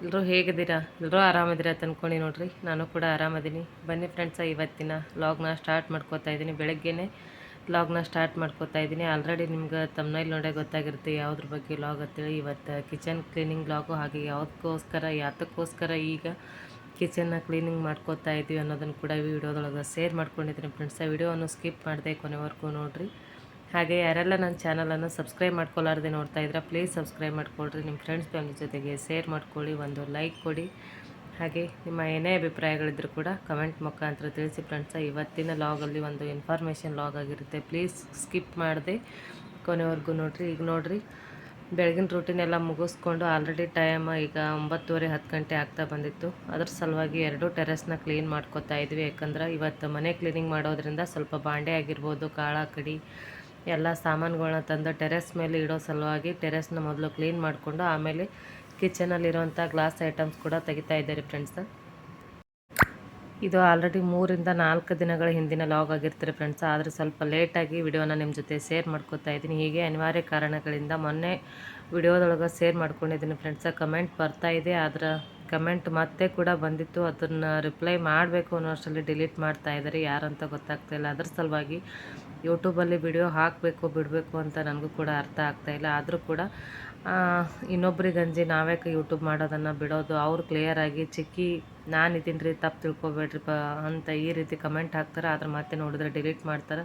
ಎಲ್ಲರೂ ಹೇಗಿದ್ದೀರಾ? ಎಲ್ಲರೂ ಆರಾಮಿದ್ದೀರಾ ಅಂತ ನೋಡಿರಿ. ನಾನು ಕೂಡ ಆರಾಮದೀನಿ ಬನ್ನಿ ಫ್ರೆಂಡ್ಸ ಇವತ್ತಿನ ಲಾಗ್ನ ಸ್ಟಾರ್ಟ್ ಮಾಡ್ಕೋತಾ ಇದ್ದೀನಿ. ಬೆಳಗ್ಗೆನೇ ಲಾಗ್ನ ಸ್ಟಾರ್ಟ್ ಮಾಡ್ಕೋತಾ ಇದ್ದೀನಿ. ಆಲ್ರೆಡಿ ನಿಮ್ಗೆ ತಮ್ಮನಲ್ಲಿ ನೋಡೇ ಗೊತ್ತಾಗಿರುತ್ತೆ ಯಾವುದ್ರ ಬಗ್ಗೆ ಲಾಗ್ ಅಂತೇಳಿ. ಇವತ್ತು ಕಿಚನ್ ಕ್ಲೀನಿಂಗ್ ಲಾಗು ಹಾಗೆ ಯಾವುದಕ್ಕೋಸ್ಕರ ಯಾತಕ್ಕೋಸ್ಕರ ಈಗ ಕಿಚನ್ನ ಕ್ಲೀನಿಂಗ್ ಮಾಡ್ಕೋತಾ ಇದ್ದೀವಿ ಅನ್ನೋದನ್ನು ಕೂಡ ವಿಡಿಯೋದೊಳಗೆ ಶೇರ್ ಮಾಡ್ಕೊಂಡಿದ್ದೀನಿ ಫ್ರೆಂಡ್ಸ ವಿಡಿಯೋವನ್ನು ಸ್ಕಿಪ್ ಮಾಡಿದೆ ಕೊನೆವರೆಗೂ ನೋಡಿರಿ. ಹಾಗೆ ಯಾರೆಲ್ಲ ನನ್ನ ಚಾನಲನ್ನು ಸಬ್ಸ್ಕ್ರೈಬ್ ಮಾಡ್ಕೊಳ್ಳಾರ್ದೆ ನೋಡ್ತಾ ಇದ್ರೆ ಪ್ಲೀಸ್ ಸಬ್ಸ್ಕ್ರೈಬ್ ಮಾಡ್ಕೊಳ್ರಿ. ನಿಮ್ಮ ಫ್ರೆಂಡ್ಸ್ ಫ್ಯಾಮಿಲಿ ಜೊತೆಗೆ ಶೇರ್ ಮಾಡ್ಕೊಳ್ಳಿ, ಒಂದು ಲೈಕ್ ಕೊಡಿ. ಹಾಗೆ ನಿಮ್ಮ ಏನೇ ಅಭಿಪ್ರಾಯಗಳಿದ್ರೂ ಕೂಡ ಕಮೆಂಟ್ ಮುಖಾಂತರ ತಿಳಿಸಿ ಫ್ರೆಂಡ್ಸ ಇವತ್ತಿನ ಲಾಗಲ್ಲಿ ಒಂದು ಇನ್ಫಾರ್ಮೇಷನ್ ಲಾಗ್ ಆಗಿರುತ್ತೆ. ಪ್ಲೀಸ್ ಸ್ಕಿಪ್ ಮಾಡಿದೆ. ಕೊನೆವರೆಗೂ ನೋಡಿರಿ, ಈಗ ನೋಡಿರಿ. ಬೆಳಗಿನ ರೂಟೀನ್ ಎಲ್ಲ ಮುಗಿಸ್ಕೊಂಡು ಆಲ್ರೆಡಿ ಟೈಮ್ ಈಗ ಒಂಬತ್ತುವರೆ ಹತ್ತು ಗಂಟೆ ಆಗ್ತಾ ಬಂದಿತ್ತು. ಅದ್ರ ಸಲುವಾಗಿ ಎರಡು ಟೆರೆಸ್ನ ಕ್ಲೀನ್ ಮಾಡ್ಕೋತಾ ಇದ್ವಿ. ಯಾಕಂದ್ರೆ ಇವತ್ತು ಮನೆ ಕ್ಲೀನಿಂಗ್ ಮಾಡೋದ್ರಿಂದ ಸ್ವಲ್ಪ ಬಾಂಡೆ ಆಗಿರ್ಬೋದು, ಕಾಳ ಕಡಿ ಎಲ್ಲ ಸಾಮಾನುಗಳನ್ನ ತಂದು ಟೆರೆಸ್ ಮೇಲೆ ಇಡೋ ಸಲುವಾಗಿ ಟೆರೆಸ್ನ ಮೊದಲು ಕ್ಲೀನ್ ಮಾಡಿಕೊಂಡು ಆಮೇಲೆ ಕಿಚನಲ್ಲಿರುವಂಥ ಗ್ಲಾಸ್ ಐಟಮ್ಸ್ ಕೂಡ ತೆಗಿತಾ ಇದ್ದಾರೆ ಫ್ರೆಂಡ್ಸ್ ಇದು ಆಲ್ರೆಡಿ ಮೂರಿಂದ ನಾಲ್ಕು ದಿನಗಳ ಹಿಂದಿನ ಲಾಗ್ ಆಗಿರ್ತಾರೆ ಫ್ರೆಂಡ್ಸ್ ಆದರೆ ಸ್ವಲ್ಪ ಲೇಟಾಗಿ ವಿಡಿಯೋನ ನಿಮ್ಮ ಜೊತೆ ಶೇರ್ ಮಾಡ್ಕೋತಾ ಇದ್ದೀನಿ. ಹೀಗೆ ಅನಿವಾರ್ಯ ಕಾರಣಗಳಿಂದ ಮೊನ್ನೆ ವಿಡಿಯೋದೊಳಗೆ ಶೇರ್ ಮಾಡ್ಕೊಂಡಿದ್ದೀನಿ ಫ್ರೆಂಡ್ಸ ಕಮೆಂಟ್ ಬರ್ತಾ ಇದೆ. ಅದರ ಕಮೆಂಟ್ ಮತ್ತೆ ಕೂಡ ಬಂದಿತ್ತು. ಅದನ್ನು ರಿಪ್ಲೈ ಮಾಡಬೇಕು ಅನ್ನೋ ಅಷ್ಟರಲ್ಲಿ ಡಿಲೀಟ್ ಮಾಡ್ತಾ ಇದ್ದಾರೆ. ಯಾರಂತ ಗೊತ್ತಾಗ್ತಾ ಇಲ್ಲ. ಅದ್ರ ಸಲುವಾಗಿ ಯೂಟ್ಯೂಬಲ್ಲಿ ವಿಡಿಯೋ ಹಾಕಬೇಕು, ಬಿಡಬೇಕು ಅಂತ ನನಗೂ ಕೂಡ ಅರ್ಥ ಆಗ್ತಾ ಇಲ್ಲ. ಆದರೂ ಕೂಡ ಇನ್ನೊಬ್ರಿಗೆ ಗಂಜಿ ನಾವ್ಯಾಕೆ ಯೂಟ್ಯೂಬ್ ಮಾಡೋದನ್ನು ಬಿಡೋದು? ಅವ್ರು ಕ್ಲಿಯರಾಗಿ ಚಿಕ್ಕಿ, ನಾನು ಇದ್ದೀನಿ ರೀ, ತಪ್ಪು ತಿಳ್ಕೊಬೇಡ್ರಿ ಅಂತ ಈ ರೀತಿ ಕಮೆಂಟ್ ಹಾಕ್ತಾರೆ. ಆದ್ರೆ ಮತ್ತೆ ನೋಡಿದ್ರೆ ಡಿಲೀಟ್ ಮಾಡ್ತಾರೆ.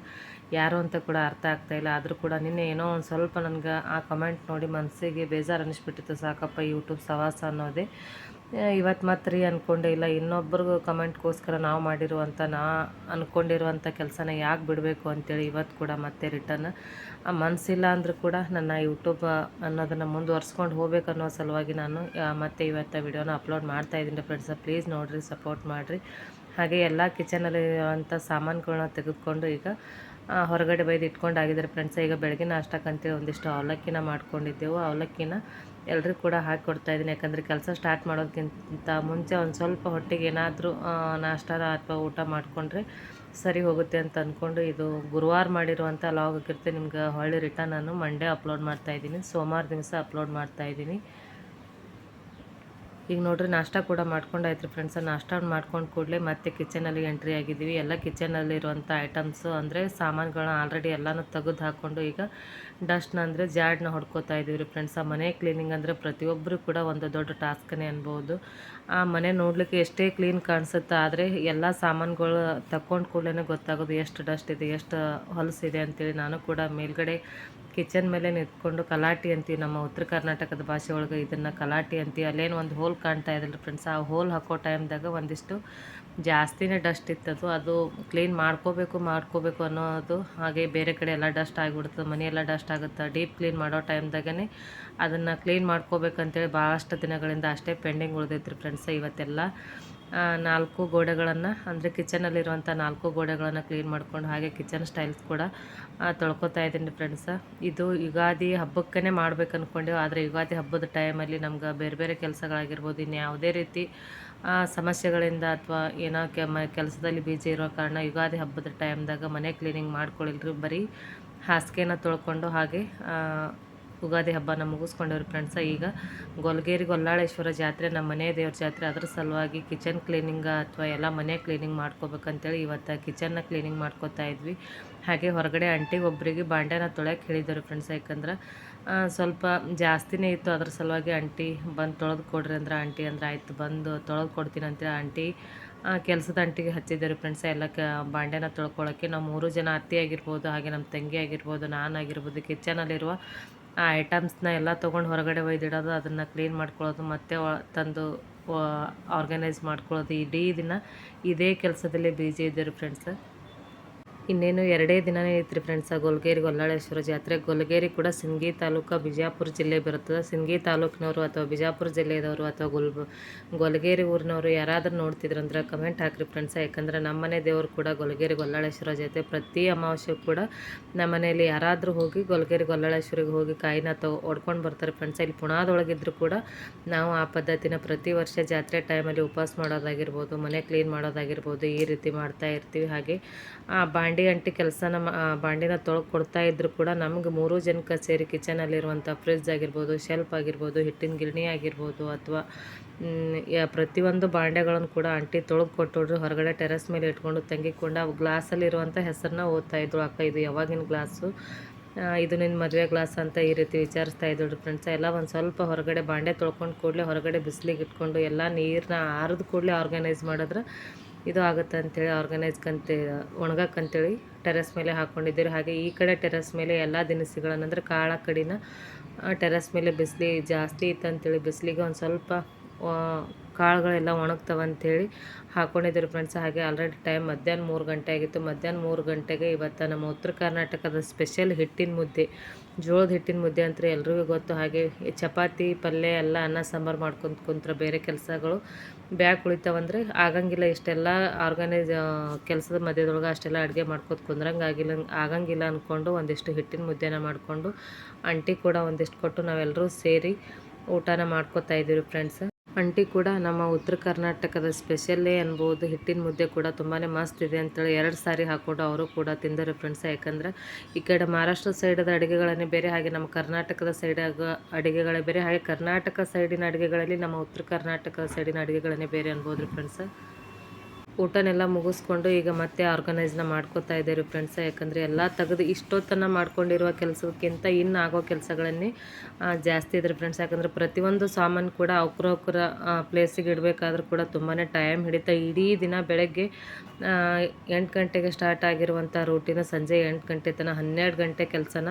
ಯಾರು ಅಂತ ಕೂಡ ಅರ್ಥ ಆಗ್ತಾ ಇಲ್ಲ. ಆದರೂ ಕೂಡ ನಿನ್ನೆ ಏನೋ ಒಂದು ಸ್ವಲ್ಪ ನನಗೆ ಆ ಕಮೆಂಟ್ ನೋಡಿ ಮನಸ್ಸಿಗೆ ಬೇಜಾರು ಅನ್ನಿಸ್ಬಿಟ್ಟಿತ್ತು ಸಾಕಪ್ಪ, ಯೂಟ್ಯೂಬ್ ಸವಾಸ ಅನ್ನೋದೇ. ಇವತ್ತು ಮತ್ತೆ ರೀ ಅಂದ್ಕೊಂಡೆ ಇಲ್ಲ, ಇನ್ನೊಬ್ರಿಗೂ ಕಮೆಂಟ್ಗೋಸ್ಕರ ನಾವು ಮಾಡಿರುವಂಥ ನಾ ಅಂದ್ಕೊಂಡಿರುವಂಥ ಕೆಲಸನ ಯಾಕೆ ಬಿಡಬೇಕು ಅಂತೇಳಿ ಇವತ್ತು ಕೂಡ ಮತ್ತೆ ರಿಟರ್ನ್. ಆ ಮನಸ್ಸಿಲ್ಲ ಅಂದರೂ ಕೂಡ ನನ್ನ ಯೂಟ್ಯೂಬ್ ಅನ್ನೋದನ್ನು ಮುಂದುವರ್ಸ್ಕೊಂಡು ಹೋಗ್ಬೇಕು ಅನ್ನೋ ಸಲುವಾಗಿ ನಾನು ಮತ್ತೆ ಇವತ್ತು ವಿಡಿಯೋನ ಅಪ್ಲೋಡ್ ಮಾಡ್ತಾ ಇದ್ದೀನಿ ಫ್ರೆಂಡ್ಸ್ ಪ್ಲೀಸ್ ನೋಡಿರಿ ಸಪೋರ್ಟ್ ಮಾಡಿರಿ. ಹಾಗೆ ಎಲ್ಲ ಕಿಚನಲ್ಲಿರುವಂಥ ಸಾಮಾನುಗಳನ್ನ ತೆಗೆದುಕೊಂಡು ಈಗ ಹೊರಗಡೆ ಬೈದು ಇಟ್ಕೊಂಡಾಗಿದ್ದಾರೆ ಫ್ರೆಂಡ್ಸ್ ಈಗ ಬೆಳಗಿನ ನಾಷ್ಟಕ್ಕಂತೇಳಿ ಒಂದಿಷ್ಟು ಅವಲಕ್ಕಿನ ಮಾಡ್ಕೊಂಡಿದ್ದೆವು. ಅವಲಕ್ಕಿನ ಎಲ್ರಿಗೂ ಕೂಡ ಹಾಕಿ ಕೊಡ್ತಾ ಇದ್ದೀನಿ. ಯಾಕಂದರೆ ಕೆಲಸ ಸ್ಟಾರ್ಟ್ ಮಾಡೋದಕ್ಕಿಂತ ಮುಂಚೆ ಒಂದು ಸ್ವಲ್ಪ ಹೊಟ್ಟೆಗೆ ಏನಾದರೂ ನಾಷ್ಟಾರ ಅಥವಾ ಊಟ ಮಾಡಿಕೊಂಡ್ರೆ ಸರಿ ಹೋಗುತ್ತೆ ಅಂತ ಅಂದ್ಕೊಂಡು ಇದು ಗುರುವಾರ ಮಾಡಿರುವಂಥ ಲಾಗ್ ಆಗಿರುತ್ತೆ ನಿಮ್ಗೆ ಹೊಳ್ಳಿ ರಿಟರ್ನ್ ನಾನು ಮಂಡೇ ಅಪ್ಲೋಡ್ ಮಾಡ್ತಾ ಇದ್ದೀನಿ. ಸೋಮವಾರ ದಿವಸ ಅಪ್ಲೋಡ್ ಮಾಡ್ತಾ ಇದ್ದೀನಿ. ಈಗ ನೋಡ್ರಿ ನಾಷ್ಟ ಕೂಡ ಮಾಡ್ಕೊಂಡಾಯ್ತು ಫ್ರೆಂಡ್ಸ್ ನಾಷ್ಟ ಮಾಡ್ಕೊಂಡು ಕೂಡಲೇ ಮತ್ತೆ ಕಿಚನಲ್ಲಿ ಎಂಟ್ರಿ ಆಗಿದ್ದೀವಿ ಎಲ್ಲ ಕಿಚನಲ್ಲಿರುವಂಥ ಐಟಮ್ಸು ಅಂದರೆ ಸಾಮಾನುಗಳನ್ನ ಆಲ್ರೆಡಿ ಎಲ್ಲನೂ ತೆಗೆದು ಹಾಕ್ಕೊಂಡು ಈಗ ಡಸ್ಟ್ನ ಅಂದರೆ ಜಾಡ್ನ ಹೊಡ್ಕೋತಾ ಇದ್ದೀವಿ ರೀ ಫ್ರೆಂಡ್ಸ್ ಮನೆ ಕ್ಲೀನಿಂಗ್ ಅಂದರೆ ಪ್ರತಿಯೊಬ್ಬರು ಕೂಡ ಒಂದು ದೊಡ್ಡ ಟಾಸ್ಕನೇ ಅನ್ಬೋದು. ಆ ಮನೆ ನೋಡಲಿಕ್ಕೆ ಎಷ್ಟೇ ಕ್ಲೀನ್ ಕಾಣಿಸುತ್ತೆ, ಆದರೆ ಎಲ್ಲ ಸಾಮಾನುಗಳು ತಕ್ಕೊಂಡು ಕೂಡಲೇ ಗೊತ್ತಾಗೋದು ಎಷ್ಟು ಡಸ್ಟ್ ಇದೆ, ಎಷ್ಟು ಹೊಲಸಿದೆ ಅಂತೇಳಿ. ನಾನು ಕೂಡ ಮೇಲ್ಗಡೆ ಕಿಚನ್ ಮೇಲೆ ನಿಂತ್ಕೊಂಡು ಕಲಾಟಿ ಅಂತೀವಿ. ನಮ್ಮ ಉತ್ತರ ಕರ್ನಾಟಕದ ಭಾಷೆ ಒಳಗೆ ಇದನ್ನು ಕಲಾಟಿ ಅಂತೀವಿ. ಅಲ್ಲೇನು ಒಂದು ಹೋಲ್ ಕಾಣ್ತಾ ಇದ್ದಿಲ್ಲ ಫ್ರೆಂಡ್ಸ್ ಆ ಹೋಲ್ ಹಾಕೋ ಟೈಮ್ದಾಗ ಒಂದಿಷ್ಟು ಜಾಸ್ತಿನೇ ಡಸ್ಟ್ ಇತ್ತದು, ಅದು ಕ್ಲೀನ್ ಮಾಡ್ಕೋಬೇಕು ಮಾಡ್ಕೋಬೇಕು ಅನ್ನೋದು. ಹಾಗೆ ಬೇರೆ ಕಡೆ ಎಲ್ಲ ಡಸ್ಟ್ ಆಗಿಬಿಡ್ತದೆ, ಮನೆಯೆಲ್ಲ ಡಸ್ಟ್ ಆಗುತ್ತೆ. ಡೀಪ್ ಕ್ಲೀನ್ ಮಾಡೋ ಟೈಮ್ದಾಗೇ ಅದನ್ನು ಕ್ಲೀನ್ ಮಾಡ್ಕೋಬೇಕಂತೇಳಿ ಭಾಳಷ್ಟು ದಿನಗಳಿಂದ ಅಷ್ಟೇ ಪೆಂಡಿಂಗ್ ಉಳಿದೈತ್ರಿ ಫ್ರೆಂಡ್ಸ್ ಇವತ್ತೆಲ್ಲ. ನಾಲ್ಕು ಗೋಡೆಗಳನ್ನು, ಅಂದರೆ ಕಿಚನಲ್ಲಿರುವಂಥ ನಾಲ್ಕು ಗೋಡೆಗಳನ್ನು ಕ್ಲೀನ್ ಮಾಡ್ಕೊಂಡು ಹಾಗೆ ಕಿಚನ್ ಸ್ಟೈಲ್ಸ್ ಕೂಡ ತೊಳ್ಕೊತಾ ಇದ್ದೀನಿ ಫ್ರೆಂಡ್ಸ ಇದು ಯುಗಾದಿ ಹಬ್ಬಕ್ಕೇ ಮಾಡ್ಬೇಕು ಅಂದ್ಕೊಂಡೆವು ಆದರೆ ಯುಗಾದಿ ಹಬ್ಬದ ಟೈಮಲ್ಲಿ ನಮ್ಗೆ ಬೇರೆ ಬೇರೆ ಕೆಲಸಗಳಾಗಿರ್ಬೋದು ಇನ್ನು ಯಾವುದೇ ರೀತಿ ಸಮಸ್ಯೆಗಳಿಂದ ಅಥವಾ ಏನೋ ಕೆ ಮ ಕೆಲಸದಲ್ಲಿ ಬೀಜಿ ಇರೋ ಕಾರಣ ಯುಗಾದಿ ಹಬ್ಬದ ಟೈಮ್ದಾಗ ಮನೆ ಕ್ಲೀನಿಂಗ್ ಮಾಡ್ಕೊಳ್ಳಿಲ್ರಿ ಬರೀ ಹಾಸಿಗೆನ ತೊಳ್ಕೊಂಡು ಹಾಗೆ ಯುಗಾದಿ ಹಬ್ಬನ ಮುಗಿಸ್ಕೊಂಡವ್ರಿ ಫ್ರೆಂಡ್ಸ ಈಗ ಗೊಲ್ಗೇರಿ ಗೊಲ್ಲಾಳೇಶ್ವರ ಜಾತ್ರೆ ನಮ್ಮ ಮನೆ ದೇವ್ರ ಜಾತ್ರೆ ಅದ್ರ ಸಲುವಾಗಿ ಕಿಚನ್ ಕ್ಲೀನಿಂಗ್ ಅಥವಾ ಎಲ್ಲ ಮನೆ ಕ್ಲೀನಿಂಗ್ ಮಾಡ್ಕೋಬೇಕಂತೇಳಿ ಇವತ್ತು ಕಿಚನ್ನ ಕ್ಲೀನಿಂಗ್ ಮಾಡ್ಕೋತಾ ಇದ್ವಿ. ಹಾಗೆ ಹೊರಗಡೆ ಅಂಟಿಗೆ ಒಬ್ಬರಿಗೆ ಬಾಂಡೆನ ತೊಳೆಯೋಕೆ ಹೇಳಿದರು ಫ್ರೆಂಡ್ಸ್ ಯಾಕಂದ್ರೆ ಆ, ಸ್ವಲ್ಪ ಜಾಸ್ತಿನೇ ಇತ್ತು ಅದ್ರ ಸಲುವಾಗಿ ಆಂಟಿ ಬಂದು ತೊಳೆದು ಕೊಡ್ರಿ ಅಂದ್ರೆ ಆಂಟಿ ಅಂದ್ರೆ ಆಯ್ತು, ಬಂದು ತೊಳೆದು ಕೊಡ್ತೀನಿ ಅಂತ ಆಂಟಿ. ಕೆಲಸದ ಅಂಟಿಗೆ ಹಚ್ಚಿದ್ದೇವೆ ಫ್ರೆಂಡ್ಸ್ ಎಲ್ಲ ಕ, ಬಾಂಡೆನ ತೊಳ್ಕೊಳ್ಳೋಕ್ಕೆ ನಾವು ಮೂರು ಜನ ಅತ್ತೆ ಆಗಿರ್ಬೋದು, ಹಾಗೆ ನಮ್ಮ ತಂಗಿ ಆಗಿರ್ಬೋದು, ನಾನು ಆಗಿರ್ಬೋದು ಕಿಚನಲ್ಲಿರುವ ಆ ಐಟಮ್ಸ್ನ ಎಲ್ಲ ತೊಗೊಂಡು ಹೊರಗಡೆ ಒಯ್ದಿಡೋದು, ಅದನ್ನು ಕ್ಲೀನ್ ಮಾಡ್ಕೊಳ್ಳೋದು, ಮತ್ತೆ ತಂದು ಆರ್ಗನೈಸ್ ಮಾಡ್ಕೊಳ್ಳೋದು. ಇಡೀ ದಿನ ಇದೇ ಕೆಲಸದಲ್ಲಿ ಬ್ಯುಸಿ ರೀ ಫ್ರೆಂಡ್ಸ್ ಇನ್ನೇನು ಎರಡೇ ದಿನನೇ ಐತ್ರಿ ಫ್ರೆಂಡ್ಸ್ ಗೊಲ್ಗೇರಿ ಗೊಲ್ಲಾಳೇಶ್ವರ ಜಾತ್ರೆ. ಗೊಲ್ಗೇರಿ ಕೂಡ ಸಿಂಗಿ ತಾಲೂಕು ಬಿಜಾಪುರ ಜಿಲ್ಲೆ ಬರುತ್ತದೆ. ಸಿಂಗಿ ತಾಲೂಕಿನವರು ಅಥವಾ ಬಿಜಾಪುರ ಜಿಲ್ಲೆಯವರು ಅಥವಾ ಗುಲ್, ಗೊಲ್ಗೇರಿ ಊರಿನವರು ಯಾರಾದರೂ ನೋಡ್ತಿದ್ರಂದ್ರೆ ಕಮೆಂಟ್ ಹಾಕ್ರಿ ಫ್ರೆಂಡ್ಸ ಯಾಕಂದ್ರೆ ನಮ್ಮನೆ ದೇವರು ಕೂಡ ಗೊಲ್ಗೇರಿ ಗೊಲ್ಲಾಳೇಶ್ವರ ಜಾತ್ರೆ ಪ್ರತಿ ಅಮಾವಾಸ್ಯೆ ಕೂಡ ನಮ್ಮ ಮನೆಯಲ್ಲಿ ಯಾರಾದರೂ ಹೋಗಿ ಗೊಲ್ಗೇರಿ ಗೊಲ್ಲಾಳೇಶ್ವರಿಗೆ ಹೋಗಿ ಕಾಯಿನ ತಗೊ ಒಡ್ಕೊಂಡು ಬರ್ತಾರೆ ಫ್ರೆಂಡ್ಸ್ ಇಲ್ಲಿ ಪುಣಾದೊಳಗಿದ್ರು ಕೂಡ ನಾವು ಆ ಪದ್ಧತಿನ ಪ್ರತಿ ವರ್ಷ ಜಾತ್ರೆ ಟೈಮಲ್ಲಿ ಉಪವಾಸ ಮಾಡೋದಾಗಿರ್ಬೋದು, ಮನೆ ಕ್ಲೀನ್ ಮಾಡೋದಾಗಿರ್ಬೋದು, ಈ ರೀತಿ ಮಾಡ್ತಾ ಇರ್ತೀವಿ. ಹಾಗೆ ಆ ಬಾಂಡಿ ಅಂಟಿ ಕೆಲಸನ ಬಾಂಡಿನ ತೊಳ್ದು ಕೊಡ್ತಾ ಇದ್ರು ಕೂಡ ನಮ್ಗೆ ಮೂರು ಜನಕ್ಕೆ ಸೇರಿ ಕಿಚನಲ್ಲಿರುವಂಥ ಫ್ರಿಜ್ ಆಗಿರ್ಬೋದು ಶೆಲ್ಫ್ ಆಗಿರ್ಬೋದು, ಹಿಟ್ಟಿನ ಗಿರಣಿ ಆಗಿರ್ಬೋದು ಅಥವಾ ಪ್ರತಿಯೊಂದು ಬಾಂಡೆಗಳನ್ನು ಕೂಡ ಅಂಟಿ ತೊಳೆದು ಕೊಟ್ಟೋಡ್ರಿ ಹೊರಗಡೆ ಟೆರೆಸ್ ಮೇಲೆ ಇಟ್ಕೊಂಡು ತಂಗಿಕೊಂಡು ಅವು ಗ್ಲಾಸಲ್ಲಿರುವಂಥ ಹೆಸರನ್ನ ಓದ್ತಾ ಇದ್ರು. ಅಕ್ಕ, ಇದು ಯಾವಾಗಿನ ಗ್ಲಾಸು ಇದು ನಿನ್ನ ಮದುವೆ ಗ್ಲಾಸ್ ಅಂತ ಈ ರೀತಿ ವಿಚಾರಿಸ್ತಾ ಇದ್ರು ಫ್ರೆಂಡ್ಸ್ ಎಲ್ಲ ಒಂದು ಸ್ವಲ್ಪ ಹೊರಗಡೆ ಬಾಂಡೆ ತೊಳ್ಕೊಂಡು ಕೂಡಲೇ ಹೊರಗಡೆ ಬಿಸಿಲಿಗೆ ಇಟ್ಕೊಂಡು ಎಲ್ಲ ನೀರನ್ನ ಆರಿದ ಕೂಡಲೇ ಆರ್ಗನೈಸ್ ಮಾಡಿದ್ರೆ ಇದು ಆಗುತ್ತೆ ಅಂಥೇಳಿ ಆರ್ಗನೈಸ್ಕಂತ ಒಣಗಕ್ಕಂತೇಳಿ ಟೆರೆಸ್ ಮೇಲೆ ಹಾಕ್ಕೊಂಡಿದ್ದೀರಿ ಹಾಗೆ ಈ ಕಡೆ ಟೆರೆಸ್ ಮೇಲೆ ಎಲ್ಲ ದಿನಸಿಗಳನ್ನು ಅಂದರೆ ಕಾಳ ಕಡಿನ ಟೆರೆಸ್ ಮೇಲೆ ಬಿಸಿಲಿ ಜಾಸ್ತಿ ಇತ್ತು ಅಂತೇಳಿ ಬಿಸಿಲಿಗೆ ಒಂದು ಸ್ವಲ್ಪ ಕಾಳುಗಳೆಲ್ಲ ಒಣಗ್ತವೆ ಅಂಥೇಳಿ ಹಾಕ್ಕೊಂಡಿದ್ದೀರಿ ಫ್ರೆಂಡ್ಸ್ ಹಾಗೆ ಆಲ್ರೆಡಿ ಟೈಮ್ ಮಧ್ಯಾಹ್ನ ಮೂರು ಗಂಟೆ ಆಗಿತ್ತು. ಮಧ್ಯಾಹ್ನ ಮೂರು ಗಂಟೆಗೆ ಇವತ್ತು ನಮ್ಮ ಉತ್ತರ ಕರ್ನಾಟಕದ ಸ್ಪೆಷಲ್ ಹಿಟ್ಟಿನ ಮುದ್ದೆ, ಜೋಳದ ಹಿಟ್ಟಿನ ಮುದ್ದೆ ಅಂತ ಎಲ್ರಿಗೂ ಗೊತ್ತು. ಹಾಗೆ ಚಪಾತಿ, ಪಲ್ಯ ಎಲ್ಲ ಅನ್ನ, ಸಾಂಬಾರು ಮಾಡ್ಕೊಂತ ಕುಂತ್ರೆ ಬೇರೆ ಕೆಲಸಗಳು ಬ್ಯಾಗ್ ಕುಳಿತಾವಂದರೆ ಆಗಂಗಿಲ್ಲ. ಇಷ್ಟೆಲ್ಲ ಆರ್ಗನೈಸ್ ಕೆಲಸದ ಮಧ್ಯದೊಳಗೆ ಅಷ್ಟೆಲ್ಲ ಅಡುಗೆ ಮಾಡ್ಕೊತ ಕುಂದ್ರಂಗೆ ಆಗಿಲ್ಲ, ಆಗಂಗಿಲ್ಲ ಅಂದ್ಕೊಂಡು ಒಂದಿಷ್ಟು ಹಿಟ್ಟಿನ ಮುದ್ದೆನ ಮಾಡಿಕೊಂಡು, ಅಂಟಿ ಕೂಡ ಒಂದಿಷ್ಟು ಕೊಟ್ಟು ನಾವೆಲ್ಲರೂ ಸೇರಿ ಊಟನ ಮಾಡ್ಕೋತಾ ಇದ್ದೀವಿ ಫ್ರೆಂಡ್ಸ್ ಅಂಟಿ ಕೂಡ ನಮ್ಮ ಉತ್ತರ ಕರ್ನಾಟಕದ ಸ್ಪೆಷಲ್ಲೇ ಅನ್ಬೋದು. ಹಿಟ್ಟಿನ ಮುದ್ದೆ ಕೂಡ ತುಂಬಾ ಮಸ್ತ್ ಇದೆ ಅಂತೇಳಿ ಎರಡು ಸಾರಿ ಹಾಕ್ಕೊಂಡು ಅವರು ಕೂಡ ತಿಂದರು ಫ್ರೆಂಡ್ಸ್ ಯಾಕಂದ್ರೆ ಈ ಕಡೆ ಮಹಾರಾಷ್ಟ್ರ ಸೈಡದ ಅಡುಗೆಗಳನ್ನೇ ಬೇರೆ ಹಾಗೆ ನಮ್ಮ ಕರ್ನಾಟಕದ ಸೈಡ್ ಅಡುಗೆಗಳೇ ಬೇರೆ, ಹಾಗೆ ಕರ್ನಾಟಕ ಸೈಡಿನ ಅಡುಗೆಗಳಲ್ಲಿ ನಮ್ಮ ಉತ್ತರ ಕರ್ನಾಟಕ ಸೈಡಿನ ಅಡುಗೆಗಳನ್ನೇ ಬೇರೆ ಅನ್ಬೋದು ಫ್ರೆಂಡ್ಸ್ ಊಟನೆಲ್ಲ ಮುಗಿಸ್ಕೊಂಡು ಈಗ ಮತ್ತೆ ಆರ್ಗನೈಸ್ನ ಮಾಡ್ಕೋತಾ ಇದ್ದೀವಿ ಫ್ರೆಂಡ್ಸ್ ಯಾಕಂದರೆ ಎಲ್ಲ ತೆಗೆದು ಇಷ್ಟೊತ್ತನ್ನು ಮಾಡ್ಕೊಂಡಿರುವ ಕೆಲಸಕ್ಕಿಂತ ಇನ್ನು ಆಗೋ ಕೆಲಸಗಳನ್ನೇ ಜಾಸ್ತಿ ಇದ್ರೆ ಫ್ರೆಂಡ್ಸ್ ಯಾಕಂದರೆ ಪ್ರತಿಯೊಂದು ಸಾಮಾನು ಕೂಡ ಅವ್ರ ಅವ್ರ ಪ್ಲೇಸಿಗೆ ಇಡಬೇಕಾದ್ರೂ ಕೂಡ ತುಂಬಾ ಟೈಮ್ ಹಿಡಿತಾ ಇಡೀ ದಿನ ಬೆಳಗ್ಗೆ ಎಂಟು ಗಂಟೆಗೆ ಸ್ಟಾರ್ಟ್ ಆಗಿರುವಂಥ ರೂಟಿನ ಸಂಜೆ ಎಂಟು ಗಂಟೆ ತನಕ, ಹನ್ನೆರಡು ಗಂಟೆ ಕೆಲಸನ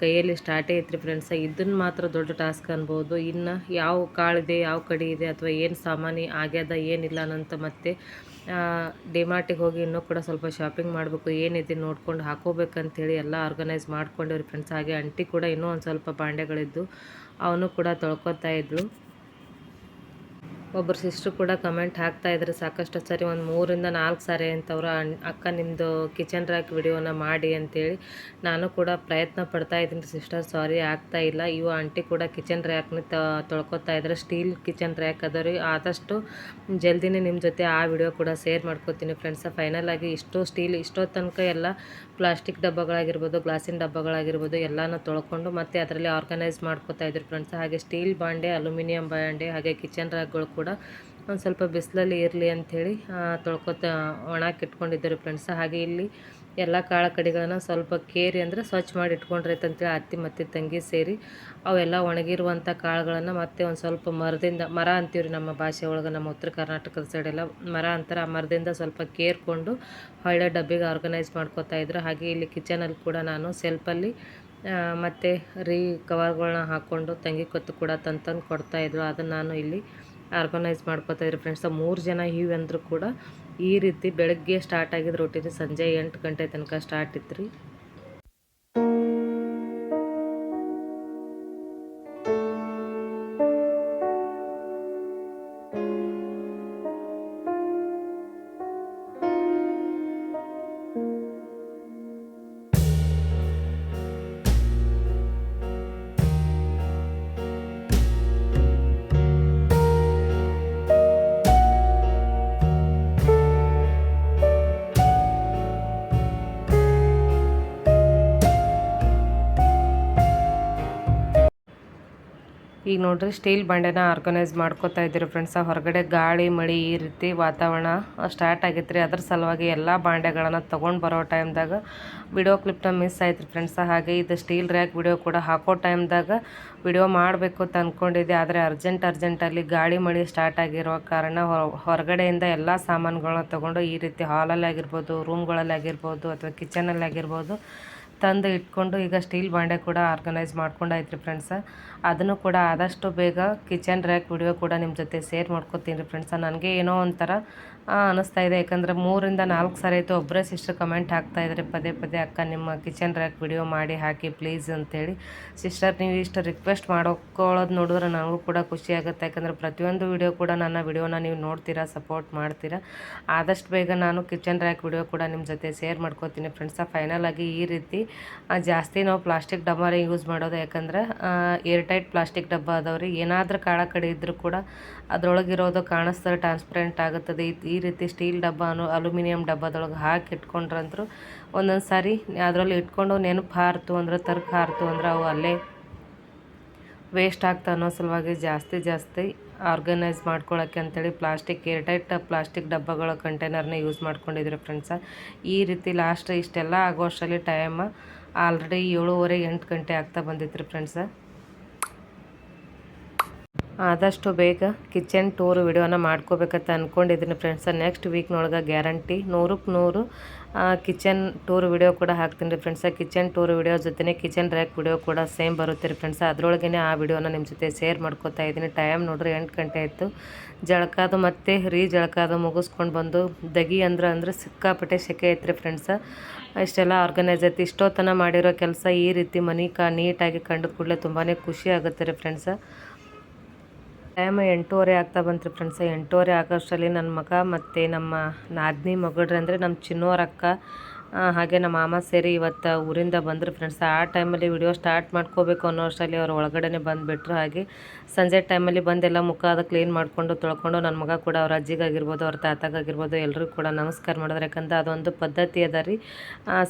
ಕೈಯಲ್ಲಿ ಸ್ಟಾರ್ಟೇ ಐತ್ರಿ ಫ್ರೆಂಡ್ಸ ಇದನ್ನು ಮಾತ್ರ ದೊಡ್ಡ ಟಾಸ್ಕ್ ಅನ್ಬೋದು. ಇನ್ನು ಯಾವ ಕಾಳಿದೆ ಯಾವ ಕಡಿ ಇದೆ, ಅಥವಾ ಏನು ಸಾಮಾನು ಆಗ್ಯದ, ಏನಿಲ್ಲ ಅನ್ನೋಂಥ ಮತ್ತೆ ಡಿಮಾರ್ಟಿಗೆ ಹೋಗಿ ಇನ್ನೂ ಕೂಡ ಸ್ವಲ್ಪ ಶಾಪಿಂಗ್ ಮಾಡಬೇಕು ಏನಿದೆ ನೋಡ್ಕೊಂಡು ಹಾಕೋಬೇಕಂತೇಳಿ ಎಲ್ಲ ಆರ್ಗನೈಸ್ ಮಾಡ್ಕೊಂಡಿವ್ರಿ ಫ್ರೆಂಡ್ಸ್ ಹಾಗೆ ಅಂಟಿ ಕೂಡ ಇನ್ನೂ ಒಂದು ಸ್ವಲ್ಪ ಬಾಂಡೆಗಳಿದ್ದು ಅವನು ಕೂಡ ತೊಳ್ಕೊತಾ ಇದ್ಳು ಒಬ್ಬರು ಸಿಸ್ಟ್ರು ಕೂಡ ಕಮೆಂಟ್ ಹಾಕ್ತಾ ಇದ್ರು, ಸಾಕಷ್ಟು ಸರಿ ಒಂದು ಮೂರಿಂದ ನಾಲ್ಕು ಸಾರಿ ಅಂತವ್ರು ಅಕ್ಕ ನಿಮ್ಮದು ಕಿಚನ್ ರ್ಯಾಕ್ ವಿಡಿಯೋನ ಮಾಡಿ ಅಂತೇಳಿ ನಾನು ಕೂಡ ಪ್ರಯತ್ನ ಪಡ್ತಾ ಇದ್ದೀನಿ ಸಿಸ್ಟರ್ ಸಾರಿ ಆಗ್ತಾ ಇಲ್ಲ. ಇವು ಆಂಟಿ ಕೂಡ ಕಿಚನ್ ರ್ಯಾಕ್ನ ತೊಳ್ಕೊತಾ ಇದ್ರೆ. ಸ್ಟೀಲ್ ಕಿಚನ್ ರ್ಯಾಕ್ ಅದರಿ ಆದಷ್ಟು ಜಲ್ದಿನೇ ನಿಮ್ಮ ಜೊತೆ ಆ ವಿಡಿಯೋ ಕೂಡ ಶೇರ್ ಮಾಡ್ಕೋತೀನಿ ಫ್ರೆಂಡ್ಸ ಫೈನಲ್ ಆಗಿ ಇಷ್ಟು ಸ್ಟೀಲ್ ಇಷ್ಟೋ ತನಕ ಎಲ್ಲ ಪ್ಲಾಸ್ಟಿಕ್ ಡಬ್ಬಗಳಾಗಿರ್ಬೋದು ಗ್ಲಾಸಿನ ಡಬ್ಬಗಳಾಗಿರ್ಬೋದು ಎಲ್ಲನೂ ತೊಳ್ಕೊಂಡು ಮತ್ತೆ ಅದರಲ್ಲಿ ಆರ್ಗನೈಸ್ ಮಾಡ್ಕೋತಾ ಇದ್ರು ಫ್ರೆಂಡ್ಸ್ ಹಾಗೆ ಸ್ಟೀಲ್ ಬಾಂಡೆ ಅಲ್ಯೂಮಿನಿಯಂ ಬಾಂಡೆ, ಹಾಗೆ ಕಿಚನ್ ರ್ಯಾಕ್ಗಳು ಕೂಡ ಒಂದು ಸ್ವಲ್ಪ ಬಿಸಿಲಲ್ಲಿ ಇರಲಿ ಅಂಥೇಳಿ ತೊಳ್ಕೊತ ಒಣಕ್ಕೆ ಇಟ್ಕೊಂಡಿದ್ದಾರೆ ಫ್ರೆಂಡ್ಸ್. ಹಾಗೆ ಇಲ್ಲಿ ಎಲ್ಲ ಕಾಳು ಕಡಿಗಳನ್ನ ಸ್ವಲ್ಪ ಕೇರಿ ಅಂದರೆ ಸ್ವಚ್ಛ ಮಾಡಿ ಇಟ್ಕೊಂಡ್ರೆ ಅಂತೇಳಿ ಅತ್ತಿ ಮತ್ತು ತಂಗಿ ಸೇರಿ. ಅವೆಲ್ಲ ಒಣಗಿರುವಂಥ ಕಾಳುಗಳನ್ನು ಮತ್ತೆ ಒಂದು ಸ್ವಲ್ಪ ಮರದಿಂದ, ಮರ ಅಂತೀವ್ರಿ ನಮ್ಮ ಭಾಷೆ ಒಳಗೆ, ನಮ್ಮ ಉತ್ತರ ಕರ್ನಾಟಕದ ಸೈಡೆಲ್ಲ ಮರ ಅಂತಾರೆ ಆ ಮರದಿಂದ ಸ್ವಲ್ಪ ಕೇರ್ಕೊಂಡು ಹೊಳೆ ಡಬ್ಬಿಗೆ ಆರ್ಗನೈಸ್ ಮಾಡ್ಕೋತಾ ಇದ್ರು. ಹಾಗೆ ಇಲ್ಲಿ ಕಿಚನಲ್ಲಿ ಕೂಡ ನಾನು ಸೆಲ್ಫಲ್ಲಿ ಮತ್ತು ರೀ ಕವರ್ಗಳನ್ನ ಹಾಕ್ಕೊಂಡು ತಂಗಿ ಕೊತ್ತು ಕೂಡ ತಂದು ಕೊಡ್ತಾಯಿದ್ರು ಅದನ್ನು ನಾನು ಇಲ್ಲಿ ಆರ್ಗನೈಸ್ ಮಾಡ್ಕೋತಾ ಇದ್ರು ಫ್ರೆಂಡ್ಸ್ ಮೂರು ಜನ ಇವೆ ಅಂದರೂ ಕೂಡ ಈ ರೀತಿ ಬೆಳಗ್ಗೆ ಸ್ಟಾರ್ಟ್ ಆಗಿದ್ದು ರೊಟ್ಟಿನ ಸಂಜೆ ಎಂಟು ಗಂಟೆ ತನಕ ಸ್ಟಾರ್ಟ್ ಇತ್ತು ರೀ ಈಗ ನೋಡ್ರಿ ಸ್ಟೀಲ್ ಬಂಡೆನ ಆರ್ಗನೈಸ್ ಮಾಡ್ಕೋತಾ ಇದ್ದೀರಿ ಫ್ರೆಂಡ್ಸ್ ಹೊರಗಡೆ ಗಾಳಿ, ಮಳೆ ಈ ರೀತಿ ವಾತಾವರಣ ಸ್ಟಾರ್ಟ್ ಆಗೈತೆ ರೀ ಅದ್ರ ಸಲುವಾಗಿ ಎಲ್ಲ ಬಾಂಡೆಗಳನ್ನು ತೊಗೊಂಡು ಬರೋ ಟೈಮ್ದಾಗ ವಿಡಿಯೋ ಕ್ಲಿಪ್ನ ಮಿಸ್ ಆಯ್ತು ರೀ ಫ್ರೆಂಡ್ಸ ಹಾಗೆ ಇದು ಸ್ಟೀಲ್ ರ್ಯಾಕ್ ವಿಡಿಯೋ ಕೂಡ ಹಾಕೋ ಟೈಮ್ದಾಗ ವಿಡಿಯೋ ಮಾಡಬೇಕು ಅಂತ ಅಂದ್ಕೊಂಡಿದ್ದೆ ಆದರೆ ಅರ್ಜೆಂಟ್ ಅರ್ಜೆಂಟಲ್ಲಿ ಗಾಳಿ, ಮಳೆ ಸ್ಟಾರ್ಟ್ ಆಗಿರೋ ಕಾರಣ ಹೊರಗಡೆಯಿಂದ ಎಲ್ಲ ಸಾಮಾನುಗಳನ್ನ ತೊಗೊಂಡು ಈ ರೀತಿ ಹಾಲಲ್ಲಿ ಆಗಿರ್ಬೋದು ರೂಮ್ಗಳಲ್ಲಿ ಆಗಿರ್ಬೋದು ಅಥವಾ ಕಿಚನಲ್ಲಿ ಆಗಿರ್ಬೋದು ತಂದು ಇಟ್ಕೊಂಡು ಈಗ ಸ್ಟೀಲ್ ಬಾಂಡೆ ಕೂಡ ಆರ್ಗನೈಸ್ ಮಾಡ್ಕೊಂಡಾಯ್ತು ರೀ ಫ್ರೆಂಡ್ಸ ಅದನ್ನು ಕೂಡ ಆದಷ್ಟು ಬೇಗ ಕಿಚನ್ ರ್ಯಾಕ್ ವಿಡಿಯೋ ಕೂಡ ನಿಮ್ಮ ಜೊತೆ ಶೇರ್ ಮಾಡ್ಕೊತೀನಿ ರೀ ಫ್ರೆಂಡ್ಸ ನನಗೆ ಏನೋ ಒಂಥರ ಅನ್ನಿಸ್ತಾ ಇದೆ. ಯಾಕಂದರೆ ಮೂರಿಂದ ನಾಲ್ಕು ಸಾರಿ ಆಯಿತು ಒಬ್ಬರೇ ಸಿಸ್ಟರ್ ಕಮೆಂಟ್ ಹಾಕ್ತಾ ಇದ್ದಾರೆ ಪದೇ ಪದೇ ಅಕ್ಕ ನಿಮ್ಮ ಕಿಚನ್ ರ್ಯಾಕ್ ವಿಡಿಯೋ ಮಾಡಿ ಹಾಕಿ ಪ್ಲೀಸ್ ಅಂತೇಳಿ. ಸಿಸ್ಟರ್ ನೀವು ಇಷ್ಟು ರಿಕ್ವೆಸ್ಟ್ ಮಾಡ್ಕೊಳ್ಳೋದು ನೋಡಿದ್ರೆ ನನಗೂ ಕೂಡ ಖುಷಿ ಆಗುತ್ತೆ. ಯಾಕಂದರೆ ಪ್ರತಿಯೊಂದು ವಿಡಿಯೋ ಕೂಡ ನನ್ನ ವಿಡಿಯೋನ ನೀವು ನೋಡ್ತೀರಾ ಸಪೋರ್ಟ್ ಮಾಡ್ತೀರಾ. ಆದಷ್ಟು ಬೇಗ ನಾನು ಕಿಚನ್ ರ್ಯಾಕ್ ವಿಡಿಯೋ ಕೂಡ ನಿಮ್ಮ ಜೊತೆ ಶೇರ್ ಮಾಡ್ಕೋತೀನಿ ಫ್ರೆಂಡ್ಸ ಫೈನಲ್ ಆಗಿ ಈ ರೀತಿ ಜಾಸ್ತಿ ನಾವು ಪ್ಲಾಸ್ಟಿಕ್ ಡಬ್ಬಾರ ಯೂಸ್ ಮಾಡೋದು ಯಾಕಂದ್ರೆ ಏರ್ಟೈಟ್ ಪ್ಲಾಸ್ಟಿಕ್ ಡಬ್ಬ ಅದಾವ್ರಿ. ಏನಾದರೂ ಕಾಳ ಕಡೆ ಇದ್ದರೂ ಕೂಡ ಅದರೊಳಗಿರೋದು ಕಾಣಿಸ್ತಾರೆ ಟ್ರಾನ್ಸ್ಪರೆಂಟ್ ಆಗುತ್ತದೆ. ಈ ರೀತಿ ಸ್ಟೀಲ್ ಡಬ್ಬ, ಅನು, ಅಲ್ಯೂಮಿನಿಯಂ ಡಬ್ಬದೊಳಗೆ ಹಾಕಿ ಇಟ್ಕೊಂಡ್ರಂತರೂ ಒಂದೊಂದು ಸಾರಿ ಅದರಲ್ಲಿ ಇಟ್ಕೊಂಡು ನೆನಪು ಹಾರ್ತು ಅಂದ್ರೆ, ತರ್ಕ ಹಾರ್ತು ಅಂದ್ರೆ ಅವು ಅಲ್ಲೇ ವೇಸ್ಟ್ ಆಗ್ತಾ ಅನ್ನೋ ಸಲುವಾಗಿ ಜಾಸ್ತಿ ಜಾಸ್ತಿ ಆರ್ಗನೈಸ್ ಮಾಡ್ಕೊಳ್ಳೋಕ್ಕೆ ಅಂತೇಳಿ ಪ್ಲಾಸ್ಟಿಕ್, ಏರ್ಟೈಟ್ ಪ್ಲಾಸ್ಟಿಕ್ ಡಬ್ಬಗಳ, ಕಂಟೈನರ್ನ ಯೂಸ್ ಮಾಡ್ಕೊಂಡಿದ್ರು ಫ್ರೆಂಡ್ಸ. ಈ ರೀತಿ ಲಾಸ್ಟ್ ಇಷ್ಟೆಲ್ಲ ಆಗೋ ಅಷ್ಟರಲ್ಲಿ ಟೈಮ್ ಆಲ್ರೆಡಿ ಏಳುವರೆ ಎಂಟು ಗಂಟೆ ಆಗ್ತಾ ಬಂದಿತ್ತು ರೀ ಫ್ರೆಂಡ್ಸ. ಆದಷ್ಟು ಬೇಗ ಕಿಚನ್ ಟೂರ್ ವಿಡಿಯೋನ ಮಾಡ್ಕೋಬೇಕಂತ ಅಂದ್ಕೊಂಡಿದ್ದೀನಿ ಫ್ರೆಂಡ್ಸ ನೆಕ್ಸ್ಟ್ ವೀಕ್ನೊಳಗೆ ಗ್ಯಾರಂಟಿ ನೂರಕ್ಕೆ ನೂರು ಕಿಚನ್ ಟೂರ್ ವಿಡಿಯೋ ಕೂಡ ಹಾಕ್ತೀನಿ ರೀ ಫ್ರೆಂಡ್ಸ ಕಿಚನ್ ಟೂರ್ ವಿಡಿಯೋ ಜೊತೆನೇ ಕಿಚನ್ ರ್ಯಾಕ್ ವಿಡಿಯೋ ಕೂಡ ಸೇಮ್ ಬರುತ್ತೆ ರೀ ಫ್ರೆಂಡ್ಸ್ ಅದರೊಳಗೇ ಆ ವಿಡಿಯೋನ ನಿಮ್ಮ ಜೊತೆ ಶೇರ್ ಮಾಡ್ಕೋತಾ ಇದ್ದೀನಿ. ಟೈಮ್ ನೋಡ್ರಿ ಎಂಟು ಗಂಟೆ ಆಯಿತು. ಜಳಕಾದು ಮತ್ತೆ ರೀ ಜಳಕಾದು ಮುಗಿಸ್ಕೊಂಡು ಬಂದು ದಗಿ ಅಂದ್ರೆ ಅಂದ್ರೆ ಸಿಕ್ಕಾಪಟ್ಟೆ ಸೆಕೆ ರೀ ಫ್ರೆಂಡ್ಸ ಇಷ್ಟೆಲ್ಲ ಆರ್ಗನೈಸ್ ಐತಿ ಇಷ್ಟೋತನ ಮಾಡಿರೋ ಕೆಲಸ ಈ ರೀತಿ ಮನೆ ಕಾ, ನೀಟಾಗಿ ಕಂಡು ಕೂಡಲೇ ತುಂಬಾ ಖುಷಿ ಆಗುತ್ತೆ ರೀ ಫ್ರೆಂಡ್ಸ ಟೈಮ್ ಎಂಟೂವರೆ ಆಗ್ತಾ ಬಂತು ಫ್ರೆಂಡ್ಸ್. ಎಂಟೂವರೆ ಆಗೋಷ್ಟರಲ್ಲಿ ನನ್ನ ಮಗ ಮತ್ತು ನಮ್ಮ ನಾದಿನಿ ಮಗಳ್ರಿ ಅಂದರೆ ನಮ್ಮ ಚಿನ್ನೋರ ಅಕ್ಕ ಹಾಗೆ ನಮ್ಮ ಮಾಮ ಸೇರಿ ಇವತ್ತು ಊರಿಂದ ಬಂದರು ಫ್ರೆಂಡ್ಸ್ ಆ ಟೈಮಲ್ಲಿ ವಿಡಿಯೋ ಸ್ಟಾರ್ಟ್ ಮಾಡ್ಕೋಬೇಕು ಅನ್ನೋ ಅಷ್ಟರಲ್ಲಿ ಅವ್ರು ಒಳಗಡೆ ಬಂದುಬಿಟ್ರು. ಹಾಗೆ ಸಂಜೆ ಟೈಮಲ್ಲಿ ಬಂದೆಲ್ಲ ಮುಖ ಅದು ಕ್ಲೀನ್ ಮಾಡಿಕೊಂಡು ತೊಳ್ಕೊಂಡು ನನ್ನ ಮಗ ಕೂಡ ಅವ್ರ ಅಜ್ಜಿಗಾಗಿರ್ಬೋದು, ಅವ್ರ ತಾತಗಾಗಿರ್ಬೋದು ಎಲ್ಲರೂ ಕೂಡ ನಮಸ್ಕಾರ ಮಾಡಿದ್ರೆ. ಯಾಕಂದ್ರೆ ಅದೊಂದು ಪದ್ಧತಿ ಅದ ರೀ.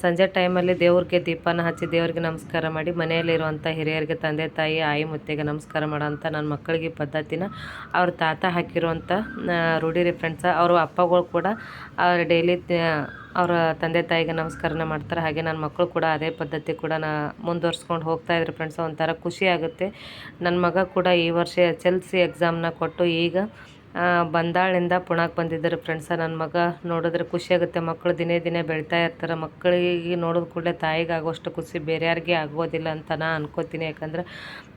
ಸಂಜೆ ಟೈಮಲ್ಲಿ ದೇವ್ರಿಗೆ ದೀಪನ ಹಚ್ಚಿ ದೇವ್ರಿಗೆ ನಮಸ್ಕಾರ ಮಾಡಿ ಮನೆಯಲ್ಲಿರುವಂಥ ಹಿರಿಯರಿಗೆ, ತಂದೆ, ತಾಯಿ, ಆಯಿ ಮುತ್ತೆಗೆ ನಮಸ್ಕಾರ ಮಾಡೋಂಥ ನನ್ನ ಮಕ್ಕಳಿಗೆ ಪದ್ಧತಿನ ಅವ್ರ ತಾತ ಹಾಕಿರುವಂಥ ರೂಢಿ ರೀ ಫ್ರೆಂಡ್ಸ ಅವರು ಅಪ್ಪಗಳು ಕೂಡ ಡೈಲಿ ಅವರ ತಂದೆ ತಾಯಿಗೆ ನಮಸ್ಕಾರನ ಮಾಡ್ತಾರೆ. ಹಾಗೆ ನನ್ನ ಮಕ್ಕಳು ಕೂಡ ಅದೇ ಪದ್ಧತಿ ಕೂಡ ನಾ ಮುಂದುವರ್ಸ್ಕೊಂಡು ಹೋಗ್ತಾ ಇದ್ರು ಫ್ರೆಂಡ್ಸ್ ಒಂಥರ ಖುಷಿ ಆಗುತ್ತೆ. ನನ್ನ ಮಗ ಕೂಡ ಈ ವರ್ಷ ಎಚ್ ಎಲ್ ಸಿ ಎಕ್ಸಾಮ್ನ ಕೊಟ್ಟು ಈಗ ಬಂದಾಳಿಂದ ಪುಣಾಕ್ ಬಂದಿದ್ದಾರೆ ಫ್ರೆಂಡ್ಸ ನನ್ನ ಮಗ ನೋಡಿದ್ರೆ ಖುಷಿ ಆಗುತ್ತೆ. ಮಕ್ಕಳು ದಿನೇ ದಿನೇ ಬೆಳೀತಾ ಇರ್ತಾರೆ. ಮಕ್ಕಳಿಗೆ ನೋಡಿದ ಕೂಡಲೇ ತಾಯಿಗೆ ಆಗೋಷ್ಟು ಖುಷಿ. ಬೇರೆ ಯಾರಿಗೆ ಆಗೋದಿಲ್ಲ ಅಂತ ನಾನು ಅನ್ಕೋತೀನಿ. ಯಾಕಂದ್ರೆ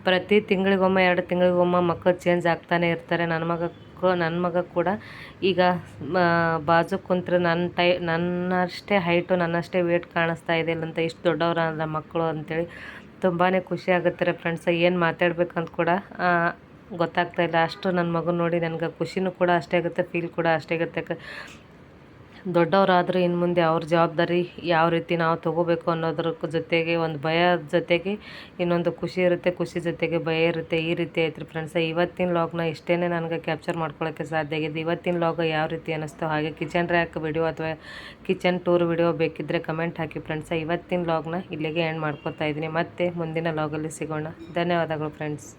ಪ್ರತಿ ತಿಂಗಳಿಗೊಮ್ಮೆ, ಎರಡು ತಿಂಗಳಿಗೊಮ್ಮೆ ಮಕ್ಕಳು ಚೇಂಜ್ ಆಗ್ತಾನೆ ಇರ್ತಾರೆ. ನನ್ನ ಮಗ ನನ್ನ ಮಗ ಕೂಡ ಈಗ ಬಾಜು ಕುಂತ್ರೆ ನನ್ನ ಟೈ, ನನ್ನಷ್ಟೇ ಹೈಟು ನನ್ನಷ್ಟೇ ವೇಟ್ ಕಾಣಿಸ್ತಾ ಇದೆ ಅಂತ ಇಷ್ಟು ದೊಡ್ಡವರ ಮಕ್ಕಳು ಅಂತೇಳಿ ತುಂಬಾ ಖುಷಿ ಆಗುತ್ತೆ ರೀ ಫ್ರೆಂಡ್ಸ್ ಏನು ಮಾತಾಡ್ಬೇಕಂತ ಕೂಡ ಗೊತ್ತಾಗ್ತಾ ಇಲ್ಲ. ಅಷ್ಟು ನನ್ನ ಮಗನ ನೋಡಿ ನನಗೆ ಖುಷಿನೂ ಕೂಡ ಅಷ್ಟೇ ಆಗುತ್ತೆ ಫೀಲ್ ಕೂಡ ಅಷ್ಟೇ ಆಗುತ್ತೆ. ದೊಡ್ಡವರಾದರೂ ಇನ್ನು ಮುಂದೆ ಅವ್ರ ಜವಾಬ್ದಾರಿ ಯಾವ ರೀತಿ ನಾವು ತೊಗೋಬೇಕು ಅನ್ನೋದ್ರ ಜೊತೆಗೆ, ಒಂದು ಭಯ ಜೊತೆಗೆ, ಇನ್ನೊಂದು ಖುಷಿ ಇರುತ್ತೆ, ಖುಷಿ ಜೊತೆಗೆ ಭಯ ಇರುತ್ತೆ. ಈ ರೀತಿ ಐತ್ರಿ ಫ್ರೆಂಡ್ಸ್ ಇವತ್ತಿನ ಲಾಗ್ನ ಇಷ್ಟೇ ನನಗೆ ಕ್ಯಾಪ್ಚರ್ ಮಾಡ್ಕೊಳ್ಳೋಕ್ಕೆ ಸಾಧ್ಯ ಆಗಿದೆ. ಇವತ್ತಿನ ಲಾಗ್ ಯಾವ ರೀತಿ ಅನ್ನಿಸ್ತೋ? ಹಾಗೆ ಕಿಚನ್ ರ್ಯಾಕ್ ವಿಡಿಯೋ ಅಥವಾ ಕಿಚನ್ ಟೂರ್ ವಿಡಿಯೋ ಬೇಕಿದ್ದರೆ ಕಮೆಂಟ್ ಹಾಕಿ ಫ್ರೆಂಡ್ಸ ಇವತ್ತಿನ ಲಾಗ್ನ ಇಲ್ಲಿಗೆ ಎಂಡ್ ಮಾಡ್ಕೊತಾ ಇದ್ದೀನಿ. ಮತ್ತೆ ಮುಂದಿನ ಲಾಗಲ್ಲಿ ಸಿಗೋಣ. ಧನ್ಯವಾದಗಳು ಫ್ರೆಂಡ್ಸ್